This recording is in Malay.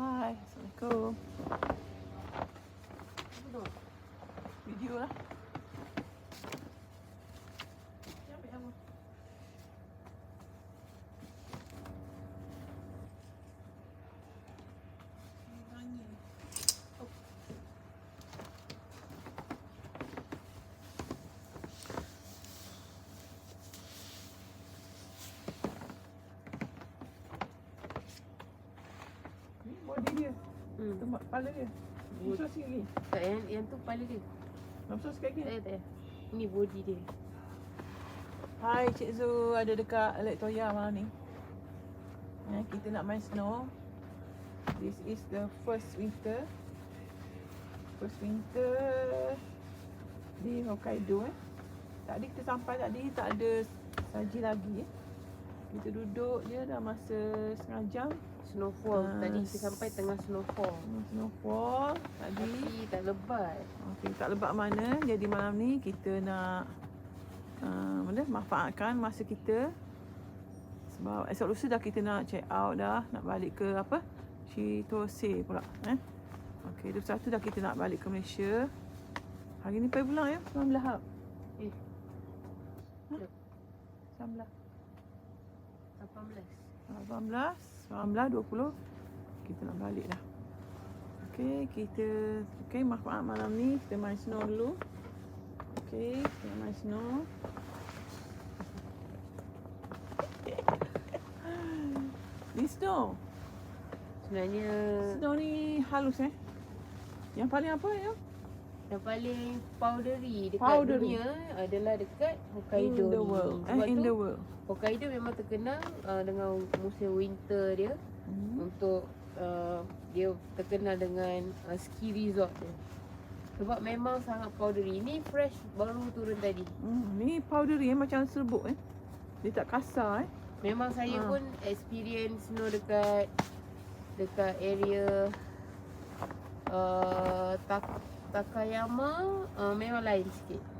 Assalamualaikum. Video lah. Body dia. Hmm. Tempat kepala dia. Musuh sikit lagi. Tak yang yang tu kepala dia. Musuh sikit lagi. Tak payah, tak payah. Ni body dia. Hai Cik Zu, ada dekat Elektoya malam ni. Eh, kita nak main snow. This is the first winter. First winter di Hokkaido eh. Tadi kita sampai tadi tak ada saji lagi eh. Kita duduk je dah masa setengah jam. Snowfall. Ah, Tadi kita sampai tengah snowfall. Snowfall tadi. Tapi tak lebat. Okey, tak lebat mana. Jadi malam ni kita nak uh, mana manfaatkan masa kita sebab esok lusa dah kita nak check out dah, nak balik ke apa? Chitose pula, eh. Okey, 21 dah kita nak balik ke Malaysia. Hari ni pergi pulang ya, 19 Hab. Eh. Ha? 19. 18. 18, 19, 20 kita nak balik dah. Okey, kita okey manfaat malam ni kita main snow dulu. Okey, kita main snow. Ni snow. Sebenarnya Snow ni halus eh. Yang paling apa ya? Yang paling powdery dekat Powdery. dunia adalah dekat In Hokkaido the ni. world. Sebab Eh, in tu the world. Hokkaido memang terkenal uh, dengan musim winter dia Hmm. untuk uh, dia terkenal dengan uh, ski resort dia. Sebab memang sangat powdery. Ni fresh baru turun tadi. Hmm, ni powdery eh, macam serbuk eh. Dia tak kasar eh. Memang saya Ha. pun experience snow dekat dekat area uh, tak, Takayama uh, memang lain sikit.